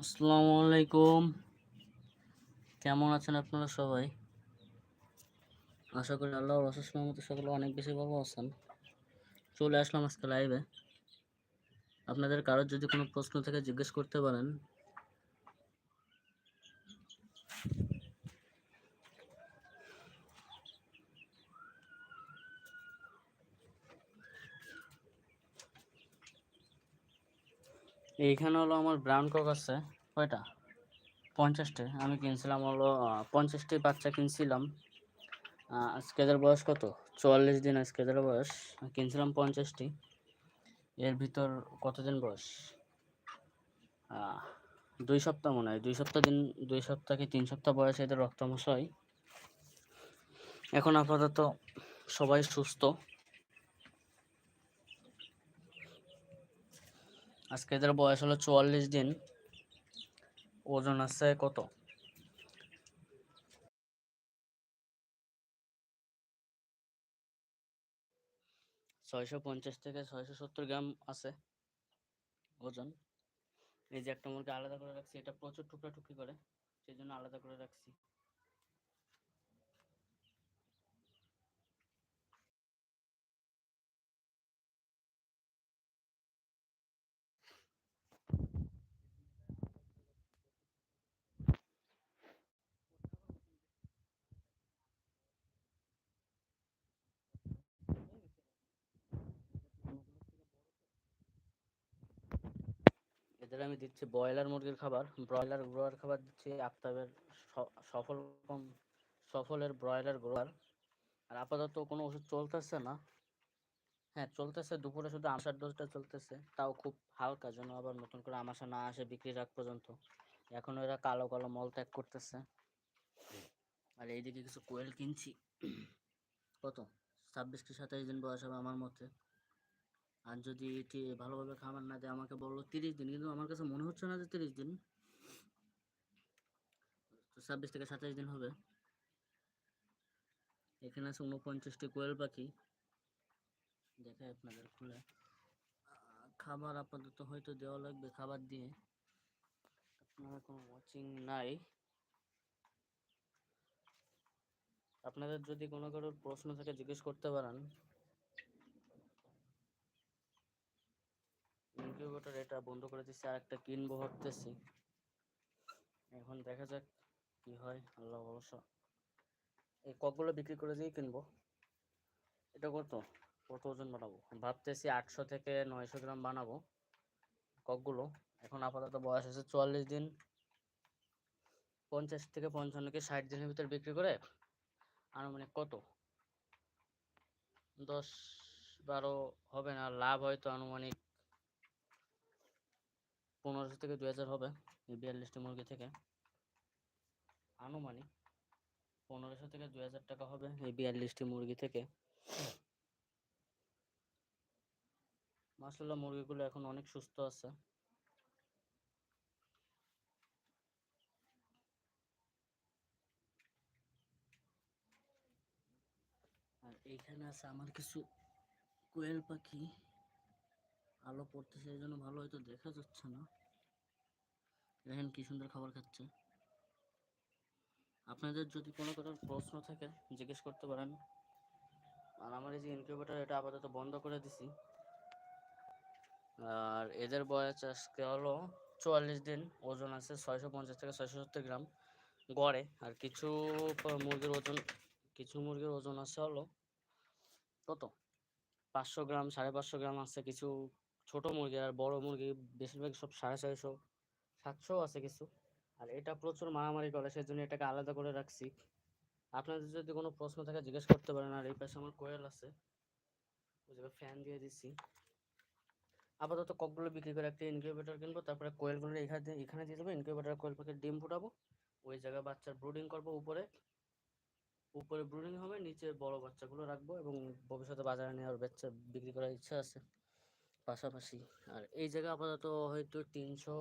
আসসালামু আলাইকুম। কেমন আছেন আপনারা সবাই? আশা করি আল্লাহর অশেষ মতো সকলে অনেক বেশি ভালো চলে আসলাম আজকে লাইভে আপনাদের কারোর যদি কোনো প্রশ্ন থেকে জিজ্ঞেস করতে পারেন। এইখানে হলো আমার ব্রাউন কক আছে কয়টা? পঞ্চাশটি। আমি কিনছিলাম হলো পঞ্চাশটি বাচ্চা কিনছিলাম। আহ, আজকে এদের বয়স কত? চুয়াল্লিশ দিন আজকে এদের বয়স। কিনছিলাম পঞ্চাশটি। এর ভিতর কতদিন বয়স? দুই সপ্তাহ মনে হয়। দুই সপ্তাহ দিন দুই সপ্তাহ কি তিন সপ্তাহ বয়সে এদের রক্তমাস হয় এখন আপাতত সবাই সুস্থ। আজকে এদের বয়স হলো চুয়াল্লিশ দিন। ওজন আছে কত? ছয়শো পঞ্চাশ থেকে ছয়শো সত্তর গ্রাম আছে ওজন। এই যে একটা মুরগি আলাদা করে রাখছি, এটা প্রচুর টুকরা টুকরি করে, সেই জন্য আলাদা করে রাখছি। এদের আমি দিচ্ছি ব্রয়লার মুরগির খাবার। ব্রয়লার গ্রোয়ার খাবার দিচ্ছি আফতাবের সফল সফলের ব্রয়লার গ্রোয়ার। আর আপাতত কোনো ওষুধ চলতেছে না। হ্যাঁ চলতেছে, দুপুরে শুধু আশার ডোজটা চলতেছে। তাও খুব হালকা যেন আবার নতুন করে আমাশা না আসে বিক্রির আগ পর্যন্ত। এখন এরা কালো কালো মল ত্যাগ করতেছে। আর এইদিকে কিছু কোয়েল কিনছি। কত? ছাব্বিশ কি সাতাইশ দিন বয়স হবে আমার মতে। আর যদি এটি ভালোভাবে খাবার না দেয়, আমাকে বলল তিরিশ দিন, কিন্তু আমার কাছে মনে হচ্ছে না যে তিরিশ দিন। তো ছাব্বিশ থেকে সাতাইশ দিন হবে। এখানে আছে উনপঞ্চাশটি কোয়েল পাখি। দেখে আপনাদের খুলে। খাবার আপাতত হয়তো দেওয়া লাগবে খাবার দিয়ে। আপনারা কোনো ওয়াচিং নাই। আপনাদের যদি কোনো কারোর প্রশ্ন থাকে, জিজ্ঞেস করতে পারেন। ইনকিউবেটর এটা বন্ধ করে দিচ্ছি আর একটা কিনবো ভাবতেছি। এখন দেখা যাক কি হয়, আল্লাহ ভরসা। এই ককগুলো বিক্রি করে দিয়ে কিনবো। এটা কত? কত ওজন বানাবো? ভাবতেছি আটশো থেকে নয়শো গ্রাম বানাবো ককগুলো। এখন আপাতত বয়স আছে চুয়াল্লিশ দিন। পঞ্চাশ থেকে পঞ্চান্ন কি ষাট দিনের ভিতর বিক্রি করে আনুমানিক কত? দশ বারো হবে না, লাভ হয়তো আনুমানিক পনেরোশো থেকে দুই হাজার হবে এই বিয়াল্লিশটি মুরগি থেকে। আনুমানিক পনেরোশো থেকে দুই হাজার টাকা হবে এই বিয়াল্লিশটি মুরগি থেকে। মাসাল্লাহ মুরগিগুলো এখন অনেক সুস্থ আছে। আর এইখানে আছে আমার কিছু কোয়েল পাখি। আলো পড়তেছে এই জন্য ভালো হয়তো দেখা যাচ্ছে না। দেখেন কি সুন্দর খাবার খাচ্ছে। আপনাদের যদি কোনো কারোর প্রশ্ন থাকে, জিজ্ঞেস করতে পারেন। আর আমার এই যে ইনকিউবেটর এটা আপাতত বন্ধ করে দিছি। আর এদের বয়স আজকে হলো চুয়াল্লিশ দিন, ওজন আছে ছয়শো পঞ্চাশ থেকে ছয়শো সত্তর গ্রাম গড়ে। আর কিছু মুরগির ওজন, কিছু মুরগির ওজন আছে হলো কত? পাঁচশো গ্রাম, সাড়ে পাঁচশো গ্রাম আছে কিছু ছোট মুরগি আর বড় মুরগি বেশিরভাগ সব সাড়ে ছয়শো সাতশো আছে কিছু। আর এটা প্রচুর মারামারি করে সেই জন্য এটাকে আলাদা করে রাখছি। আপনাদের যদি কোনো প্রশ্ন থাকে জিজ্ঞেস করতে পারেন, আর এই পাশে আমার কোয়েল আছে। ওই ফ্যান দিয়ে দিচ্ছি। আপাতত ককগুলো বিক্রি করে একটা ইনকিউবেটর কিনবো, তারপরে কোয়েলগুলো এখানে এখানে দিয়ে দেবো ইনকিউবেটর কোয়েল পাখির ডিম ফুটাবো। ওই জায়গায় বাচ্চার ব্রুডিং করব উপরে। উপরে ব্রুডিং হবে, নিচে বড় বাচ্চাগুলো রাখব এবং ভবিষ্যতে বাজারে নিয়ে আর বিক্রি করার ইচ্ছা আছে। পাশাপাশি। আর এই জায়গা আপাতত হয়তো তিনশো,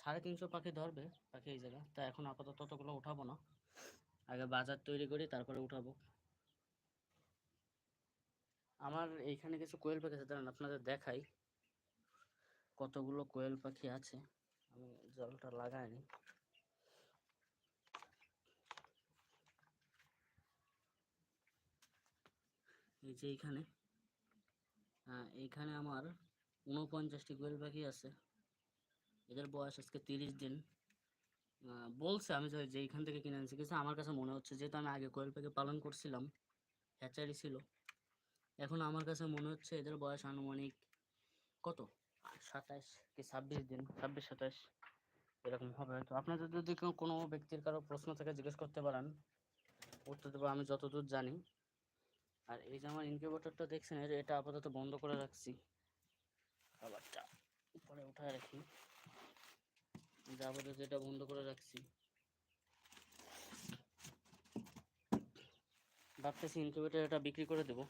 সাড়ে তিনশো পাখি ধরবে পাখি এই জায়গা। তা এখন আপাতত ততগুলো উঠাবো না। আগে বাজার তৈরি করি, তারপরে উঠাবো। আমার এইখানে কিছু কোয়েল পাখি আছে, দাঁড়ান আপনাদের দেখাই। কতগুলো কোয়েল পাখি আছে? আমি জলটা লাগাইনি এই যে এইখানে। এইখানে আমার উনপঞ্চাশটি কোয়েল পাখি আছে। এদের বয়স আজকে তিরিশ দিন। বলছে আমি যে- এইখান থেকে কিনে আনছি কিন্তু আমার কাছে মনে হচ্ছে, যেহেতু আমি আগে কোয়েল পাখি পালন করছিলাম, হ্যাচারি ছিল, এখন আমার কাছে মনে হচ্ছে এদের বয়স আনুমানিক কত? সাতাশ কি ছাব্বিশ দিন, ছাব্বিশ, সাতাশ, এরকম হবে হয়তো। আপনাদের যদি কোনো ব্যক্তির কারও প্রশ্ন থেকে, জিজ্ঞেস করতে পারেন। উত্তর দেবো, আমি যতদূর জানি। আর এই যে আমার ইনকিউবেটরটা দেখছেন এটা আপাতত বন্ধ করে রাখছি। খাবারটা উপরে উঠায় রাখি। এই যে আপাতত এটা বন্ধ করে রাখছি। ভাবতেছি ইনকিউবেটর এটা বিক্রি করে দেবো।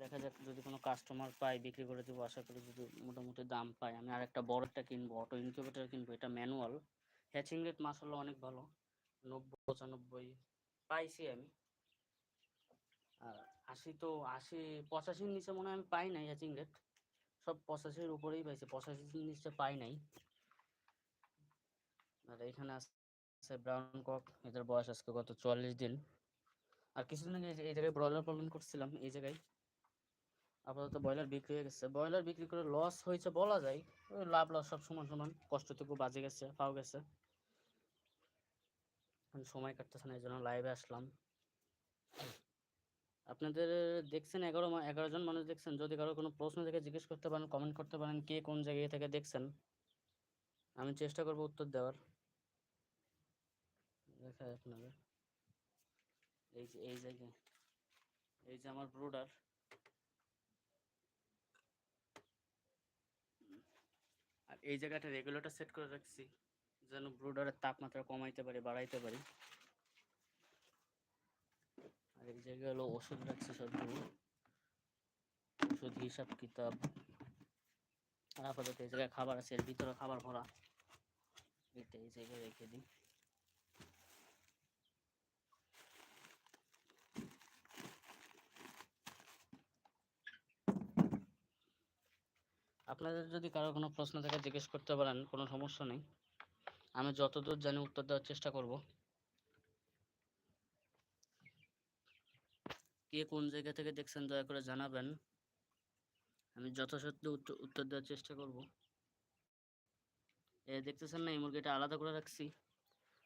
দেখা যাক যদি কোনো কাস্টমার পাই বিক্রি করে দেবো। আশা করি যদি মোটামুটি দাম পাই আমি আর একটা বড়টা কিনবো অটো ইনকিউবেটর কিনবো। এটা ম্যানুয়াল হ্যাচিং রেট মাসাল্লাহ অনেক ভালো। নব্বই, পঁচানব্বই পাইছি আমি। আর আশি তো আশি, পঁচাশির নিচে মনে হয় আমি পাই নাই হ্যাচিং রেট সব পঁচাশির উপরেই পাইছি, পঁচাশির নিচে পাই নাই। আর এখানে আছে ব্রাউন কক এদের বয়স আজকে কত? চুয়াল্লিশ দিন। আর কিছুদিন আগে এই জায়গায় ব্রয়লার পালন করছিলাম, এই জায়গায়। আপাতত ব্রয়লার বিক্রি হয়ে গেছে। ব্রয়লার বিক্রি করে লস হয়েছে বলা যায় লাভ লস সব সমান সমান, কষ্টটুকু বাজে গেছে পাও গেছে। সময় কাটতেছে না, এই জন্য লাইভে আসলাম। আপনাদের দেখছেন এগারো এগারো জন মানুষ দেখছেন। যদি কারও কোনো প্রশ্ন থেকে, জিজ্ঞেস করতে পারেন কমেন্ট করতে পারেন, কে কোন জায়গায় থেকে দেখছেন। আমি চেষ্টা করব উত্তর দেওয়ার। দেখায় আপনাদের এই যে, এই জায়গায়, এই যে আমার ব্রুডার আর এই জায়গাটা রেগুলেটর সেট করে রাখছি, যেন ব্রুডারের তাপমাত্রা কমাইতে পারি, বাড়াইতে পারি। জায়গায় হলো ওষুধ রাখছি ওষুধ, হিসাব, কিতাব। আপাতত এই জায়গায় খাবার আছে, এর ভিতরে খাবার ভরা। এটা এই জায়গায় রেখে দিই। আপনাদের যদি কারও কোনো প্রশ্ন থেকে, জিজ্ঞেস করতে পারেন, কোনো সমস্যা নেই। আমি যতদূর জানি উত্তর দেওয়ার চেষ্টা করব। কে কোন জায়গা থেকে দেখছেন, দয়া করে জানাবেন। আমি যথাসাধ্য উত্তর দেওয়ার চেষ্টা করব। এ, দেখতেছেন না, এই মুরগিটা আলাদা করে রাখছি।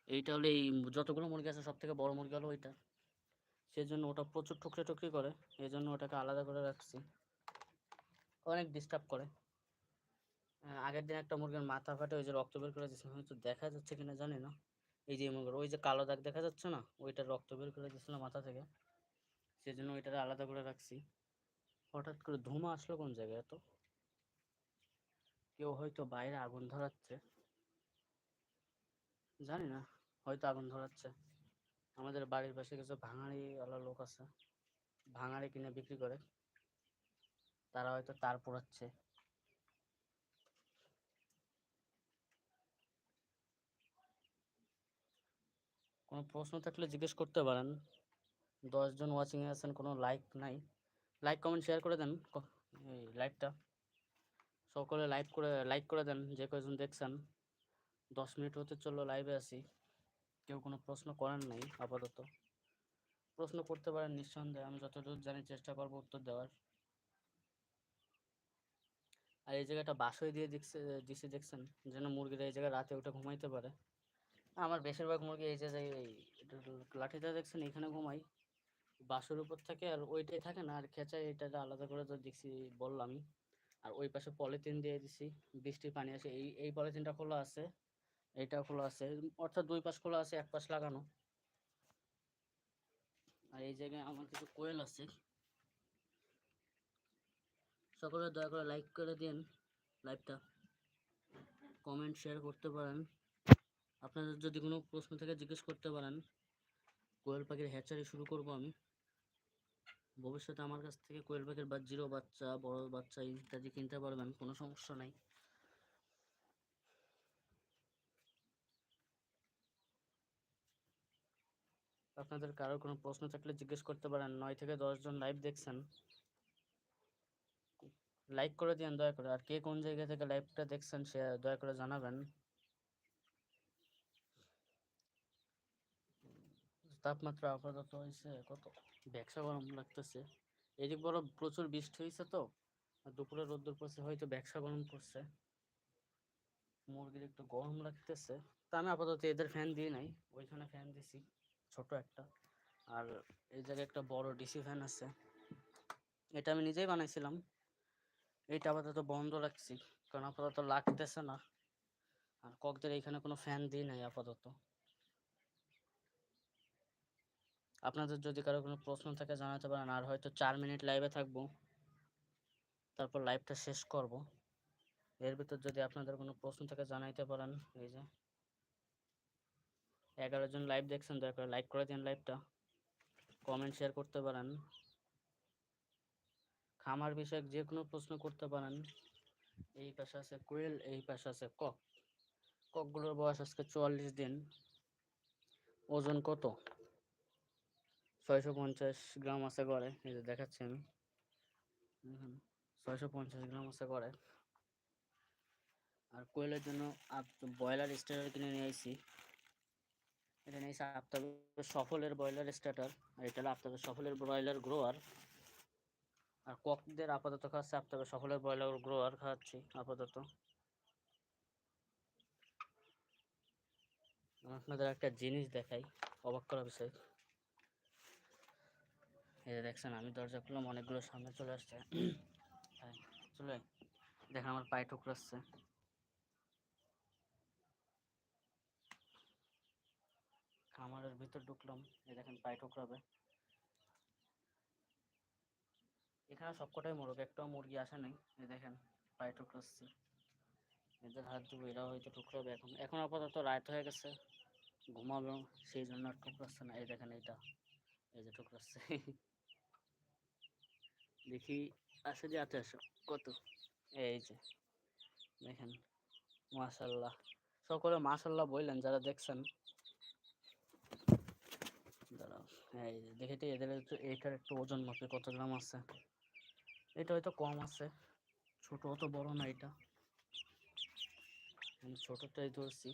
এইটা হলো এই যতগুলো মুরগি আছে সব থেকে বড় মুরগি হলো ওইটা। সেজন্য ওটা প্রচুর টুকরে টুকরি করে এই জন্য ওটাকে আলাদা করে রাখছি। অনেক ডিস্টার্ব করে। আগের দিন একটা মুরগির মাথা ফাটে, ওই যে রক্ত বের করে দিয়েছিল হয়তো দেখা যাচ্ছে কিনা জানি না। এই যে মুরগির, ওই যে কালো দাগ দেখা যাচ্ছে না, ওইটা রক্ত বের করে দিয়েছিল মাথা থেকে। সেজন্য ওইটাকে আলাদা করে রাখছি। হঠাৎ করে ধোঁয়া আসলো কোন জায়গায় তো কেউ হয়তো বাইরে আগুন ধরাচ্ছে। জানি না, হয়তো আগুন ধরাচ্ছে। আমাদের বাড়ির পাশে কিছু ভাঙাড়িওয়ালা লোক আছে। ভাঙাড়ি কিনে বিক্রি করে। তারা হয়তো তার পোড়াচ্ছে। কোনো প্রশ্ন থাকলে জিজ্ঞেস করতে পারেন। দশজন ওয়াচিংয়ে আছেন, কোনো লাইক নাই। লাইক কমেন্ট শেয়ার করে দেন এই লাইভটা সকলে লাইক করে লাইক করে দেন, যে কয়জন দেখছেন। দশ মিনিট হতে চলল লাইভে আছি। কেউ কোনো প্রশ্ন করেন নাই, আপাতত। প্রশ্ন করতে পারেন নিঃসন্দেহে, আমি যতদূর জানি চেষ্টা করব উত্তর দেওয়ার। আর এই জায়গাটা বাসই দিয়ে দেখছে দিছে দেখছেন, যেন মুরগিরা এই জায়গায় রাতে উঠে ঘুমাইতে পারে। আমার বেশিরভাগ মুরগি এই জায়গায় লাঠিটা দেখছেন, এখানে ঘুমাই বাসের উপর থাকে আর ওইটাই থাকে না, আর খেঁচায় এটা আলাদা করে তো দেখছি বললামই। আর ওই পাশে পলিথিন দিয়ে দিছি, বৃষ্টির পানি আসে, এই এই পলিথিনটা খোলা আছে এইটা খোলা আছে, অর্থাৎ দুই পাশ খোলা আছে, এক পাশ লাগানো। আর এই জায়গায় আমার কিছু কোয়েল আছে। সকলে দয়া করে লাইক করে দিন লাইভটা, কমেন্ট, শেয়ার করতে পারেন। আপনাদের যদি কোনো প্রশ্ন থেকে জিজ্ঞেস করতে পারেন। কোয়েল পাখির হ্যাচারি শুরু করব আমি। ভবিষ্যতে আমার কাছ থেকে কোয়েল পাখির বা জিরো বাচ্চা, বড় বাচ্চা ইত্যাদি কিনতে পারবেন, কোনো সমস্যা নাই। আপনাদের কারও কোনো প্রশ্ন থাকলে জিজ্ঞেস করতে পারেন, নয় থেকে দশ জন লাইভ দেখছেন। লাইক করে দিন দয়া করে। আর কে কোন জায়গা থেকে লাইভটা দেখছেন সে দয়া করে জানাবেন। তাপমাত্রা আপাতত হয়েছে কত? ব্যবসা গরম লাগতেছে। এদিক বড় প্রচুর বৃষ্টি হয়েছে তো দুপুরে রোদ্দুর পড়ছে, হয়তো ব্যবসা গরম করছে মুরগির একটু গরম লাগতেছে। তা আমি আপাতত এদের ফ্যান দিয়ে নাই, ওইখানে ফ্যান দিছি, ছোট একটা। আর এই জায়গায় একটা বড় ডিসি ফ্যান আছে। এটা আমি নিজেই বানাইছিলাম। এটা আপাতত বন্ধ রাখছি, কারণ আপাতত লাগতেছে না। আর ককদের এখানে কোনো ফ্যান দিই নাই আপাতত। আপনাদের যদি কারও কোনো প্রশ্ন থাকে জানাতে পারেন, আর হয়তো চার মিনিট লাইভে থাকব। তারপর লাইভটা শেষ করব। এর ভিতর যদি আপনাদের কোনো প্রশ্ন থাকে জানাইতে পারেন, এই যে। এগারো জন লাইভ দেখছেন, দয়া করে লাইক করে দিন লাইভটা কমেন্ট শেয়ার করতে পারেন। খামার বিষয়ক যে কোনো প্রশ্ন করতে পারেন। এই পাশে আছে কোয়েল এই পাশে আছে কক। ককগুলোর বয়স আজকে চুয়াল্লিশ দিন। ওজন কত? ছয়শো পঞ্চাশ গ্রাম আছে গড়ে, এই যে দেখাচ্ছি আমি। ছয়শো পঞ্চাশ গ্রাম আছে গড়ে। আর কোয়েলের জন্য ব্রয়লার স্টার্টার কিনে নিয়ে আইছি। এটা নিয়ে নিয়েছে আফতাবের সফলের ব্রয়লার স্টার্টার। আর এটা হলো আফতাবের সফলের ব্রয়লার গ্রোয়ার। আর ককদের আপাতত খাচ্ছে আফতাবের সফলের ব্রয়লার গ্রোয়ার খাওয়াচ্ছি, আপাতত। আপনাদের একটা জিনিস দেখাই, অবাক করা বিষয়। এই যে দেখছেন, আমি দরজা খুললাম, অনেকগুলো সামনে চলে আসছে। চলে দেখেন আমার পায়ে ঠুকরাচ্ছে খামারের ভিতর ঢুকলাম, এই দেখেন পায়ে ঠুকরাবে। এখানে সবকটাই মোরগ, একটাও মুরগি আসে নাই। এই দেখেন, পায়ে ঠুকরাচ্ছে এদের হাত দেবো এরা হয়তো ঠুকরাবে এখন। এখন আপাতত রাত হয়ে গেছে, ঘুমাবে, সেই জন্য আর ঠুকরাচ্ছে না। এই দেখেন, এইটা। এই যে ঠুকরাচ্ছে দেখি আসে যে আসো কত? এই যে, দেখেন, মাশাল্লাহ। সকলে মাশাল্লাহ বললেন, যারা দেখছেন। দাঁড়াও, এই যে, দেখে তো এদের এইটার একটু ওজন মাপে কত গ্রাম আছে? এটা হয়তো কম আছে, ছোট অত বড় না এটা। আমি ছোটটাই ধরছি।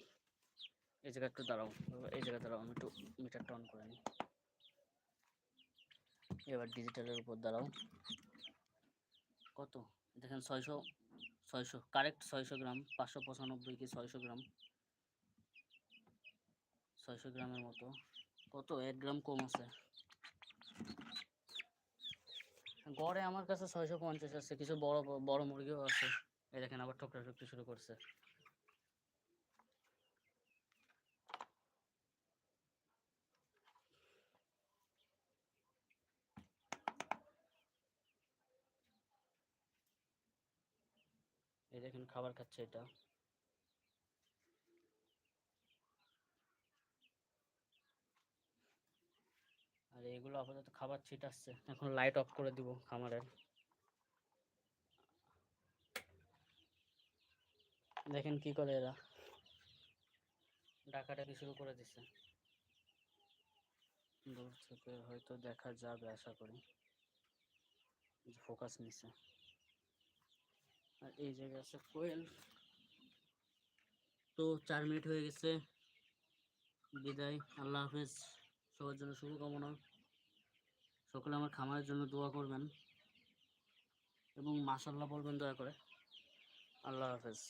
এই জায়গা একটু দাঁড়াও, এই জায়গা দাঁড়াও, আমি একটু মিটারটা অন করে নিই। এবার ডিজিটালের উপর দাঁড়াও। কত? দেখেন ছয়শো ছয়শো কারেক্ট ছয়শো গ্রাম, পাঁচশো পঁচানব্বই কি ছয়শো গ্রাম? ছয়শো গ্রামের মতো। কত? এক গ্রাম কম আছে। গড়ে আমার কাছে ছয়শো পঞ্চাশ আছে, কিছু বড় বড় মুরগিও আছে। এই দেখেন আবার ঠোকরা ঠুকরি শুরু করছে এই দেখেন খাবার খাচ্ছে এটা। আর এগুলো আপাতত খাবার ছিটাচ্ছে। এখন লাইট অফ করে দিব খামারের। দেখেন কি করে এরা। ডাকাডাকি শুরু করে দিছে। দূর থেকে হয়তো দেখা যাবে, আশা করি। ফোকাস আর এই জায়গায় আছে তো চার মিনিট হয়ে গেছে। বিদায়, আল্লাহ হাফেজ। সবার জন্য শুভকামনা। সকলে আমার খামারের জন্য দোয়া করবেন এবং মাসাল্লাহ বলবেন দয়া করে। আল্লাহ হাফেজ।